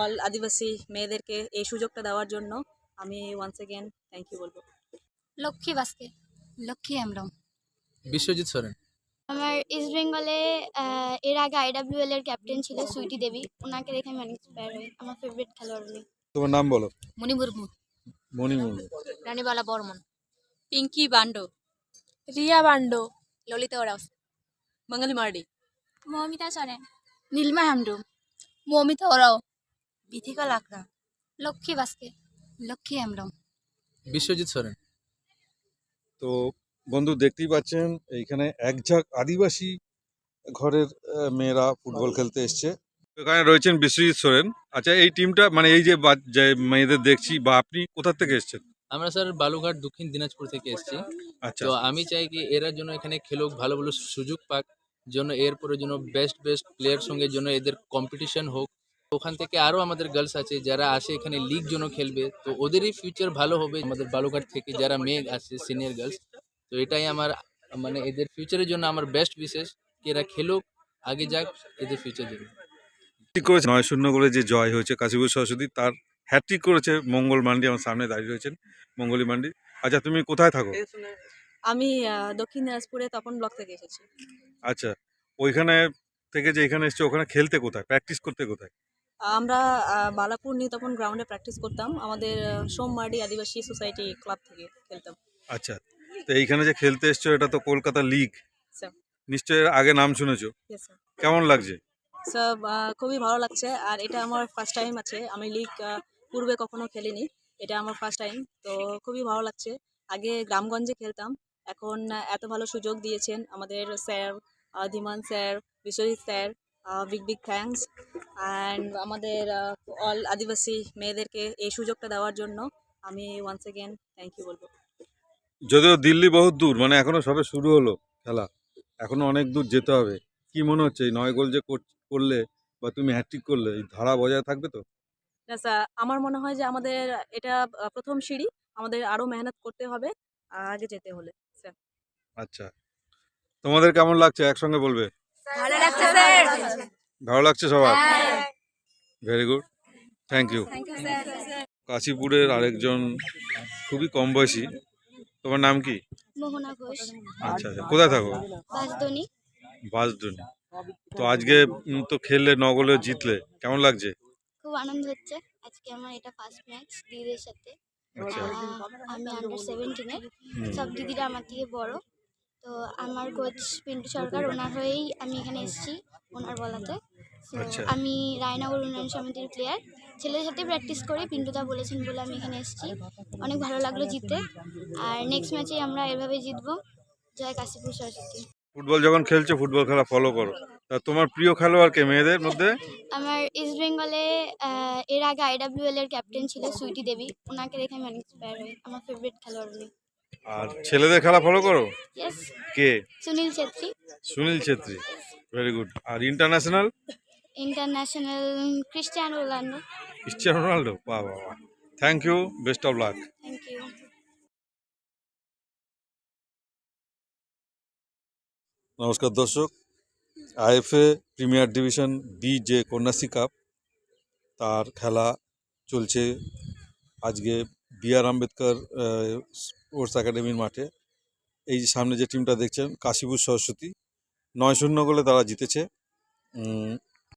All আদিবাসী মেয়েদেরকে এই সুযোগটা দেওয়ার জন্য আমি ওয়ান্স এগেন থ্যাংক ইউ বলব। লক্ষ্মী বাস্কে লক্ষ্মী হেমব্রম বিশ্বজিৎ সরেন। আমার ইস্ট বেঙ্গলে আহ, এর আগে আইডাব্লিউএল এর ক্যাপ্টেন ছিল সুইটি দেবী। ওনাকে দেখে আমি অনেক ইন্সপায়ার হই। আমার ফেভারিট খেলোয়াড় উনি। তোমার নাম বলো। মণি মুর্মু। মণি মুর্মু। রানীবালা বর্মন। পিঙ্কি বান্ডো। রিয়া বান্ডো। ললিতা ওরাও। মঙ্গলি মার্ডি। মৌমিতা সরেন। নীলমা হেমব্রম মৌমিতা ওরাও। বিথিকা লাকড়া। লক্ষ্মী বাস্কে লক্ষ্মী হেমব্রম বিশ্বজিৎ সরেন। তো বন্ধু দেখতেই পাচ্ছেন এইখানে একঝাক আদিবাসী ঘরের মেয়েরা ফুটবল খেলতে এসছে। এখানে রয়েছেন বিশ্বজিৎ সোরেন। আচ্ছা এই টিমটা মানে এই যে বা- যে মেয়েদের দেখছি বা আপনি কোথা থেকে এসছেন? আমরা স্যার বালুঘাট দক্ষিণ দিনাজপুর থেকে এসেছি। আচ্ছা। তো আমি চাই কি এরা জন্য এখানে খেলুক ভালো ভালো সুযোগ পাক জন্য এরপরে জন্য বেস্ট বেস্ট প্লেয়ার সঙ্গে জন্য এদের কম্পিটিশন হোক। ওখান থেকে আরও আমাদের গার্লস আছে যারা আসে এখানে লিগ জন্য খেলবে। তো ওদেরই ফিউচার ভালো হবে আমাদের বালুঘাট থেকে যারা মেয়ে আছে সিনিয়র গার্লস তো এটাই আমার মানে এদের ফিউচারের জন্য আমার বেস্ট বিশেষ কি এরা খেলুক আগে যাক এদের ফিউচার জন্য। ঠিক করেছে। নয় শূন্য গোলে যে জয় হয়েছে কাশীপুর সরস্বতী তার হ্যাট্রিক করেছে মঙ্গল মান্ডি আমার সামনে দাঁড়িয়ে রয়েছেন মঙ্গলি মান্ডি। আচ্ছা তুমি কোথায় থাকো? আমি দক্ষিণ দিনাজপুরে তপন ব্লক থেকে এসেছি। আচ্ছা ওইখানে থেকে যে এখানে এসছে ওখানে খেলতে কোথায়? প্র্যাকটিস করতে কোথায়? আমরা বালাপুর নিয়ে তখন গ্রাউন্ডে প্র্যাকটিস করতাম। আমাদের আহ, আদিবাসী সোসাইটি ক্লাব থেকে খেলতাম। আচ্ছা তো এইখানে যে খেলতে এসছো এটা তো কলকাতা লিগ নিশ্চয়ই আগে নাম শুনেছো। কেমন লাগছে? স্যার খুবই ভালো লাগছে। আর এটা আমার ফার্স্ট টাইম আছে। আমি লিগ পূর্বে কখনো খেলিনি। এটা আমার ফার্স্ট টাইম তো খুবই ভালো লাগছে। আগে গ্রামগঞ্জে খেলতাম। এখন এত ভালো সুযোগ দিয়েছেন আমাদের sir Dhiman sir Biswajit sir big big thanks and আমাদের অল আদিবাসী মেয়েদেরকে এই সুযোগটা দেওয়ার জন্য আমি ওয়ান্স এগেন থ্যাংক ইউ বলব। যদিও দিল্লি বহুত দূর মানে এখনও সবে শুরু হলো খেলা এখনও অনেক দূর যেতে হবে। কি মনে হচ্ছে এই নয় গোল যে করলে বা তুমি হ্যাট্রিক করলে এই ধারা বজায় থাকবে তো? না স্যার আমার মনে হয় যে আমাদের এটা প্রথম সিঁড়ি আমাদের আরও মেহনত করতে হবে আগে যেতে হলে স্যার আচ্ছা। তোমাদের কেমন লাগছে? একসঙ্গে বলবে? ভালো লাগছে স্যার? ভালো লাগছে। সবার? ভেরি গুড থ্যাংক ইউ কাশীপুরের আরেকজন খুবই কম বয়সী। তোমার নাম কি? মোহনা ঘোষ। আচ্ছা আচ্ছা। কোথায় থাকো? বাসদনি। বাসডুনি তো আজকে তো খেললে ন গোলে জিতলে। কেমন লাগছে? খুব আনন্দ হচ্ছে। আজকে আমার এটা ফার্স্ট ম্যাচ দিদিদের সাথে। আচ্ছা। আমি আন্ডার সেভেন্টিনের হুম। সব দিদিরা আমার থেকে বড়। তো আমার কোচ পিন্টু সরকার ওনার হয়েই আমি এখানে এসেছি ওনার বলাতে। আচ্ছা। আমি রায়নগর উন্নয়ন সমিতির প্লেয়ার ছেলেদের সাথে প্র্যাকটিস করি পিন্টুদা বলেছেন বলে আমি এখানে এসেছি। অনেক ভালো লাগল জিতে আর নেক্সট ম্যাচে আমরা এভাবে জিতবো। জয় কাশীপুর সরস্বতী। ফুটবল যখন খেলছো ফুটবল খেলা ফলো করো। তা তোমার প্রিয় খেলোয়াড় কে মেয়েদের মধ্যে? আমার ইস্ট বেঙ্গলে আহ, এর আগে আইডাব্লিউএল এর ক্যাপ্টেন ছিল সুইটি দেবী। ওনাকে দেখে আমি অনেক ইন্সপায়ার হই। আমার ফেভারিট খেলোয়াড় উনি। আর ছেলেদের খেলা ফলো করো? কে? সুনীল ছেত্রী। সুনীল ছেত্রী। ভেরি গুড আর international international Cristiano Ronaldo Cristiano Ronaldo বাহ বাহ বাহ thank you best of luck thank you নমস্কার দর্শক। আইএফএ প্রিমিয়ার ডিভিশন বি যে কন্যাশ্রী কাপ তার খেলা চলছে আজকে বি আর আম্বেদকর স্পোর্টস একাডেমির মাঠে। এই যে সামনে যে টিমটা দেখছেন, কাশীপুর সরস্বতী। নয় শূন্য গোলে তারা জিতেছে।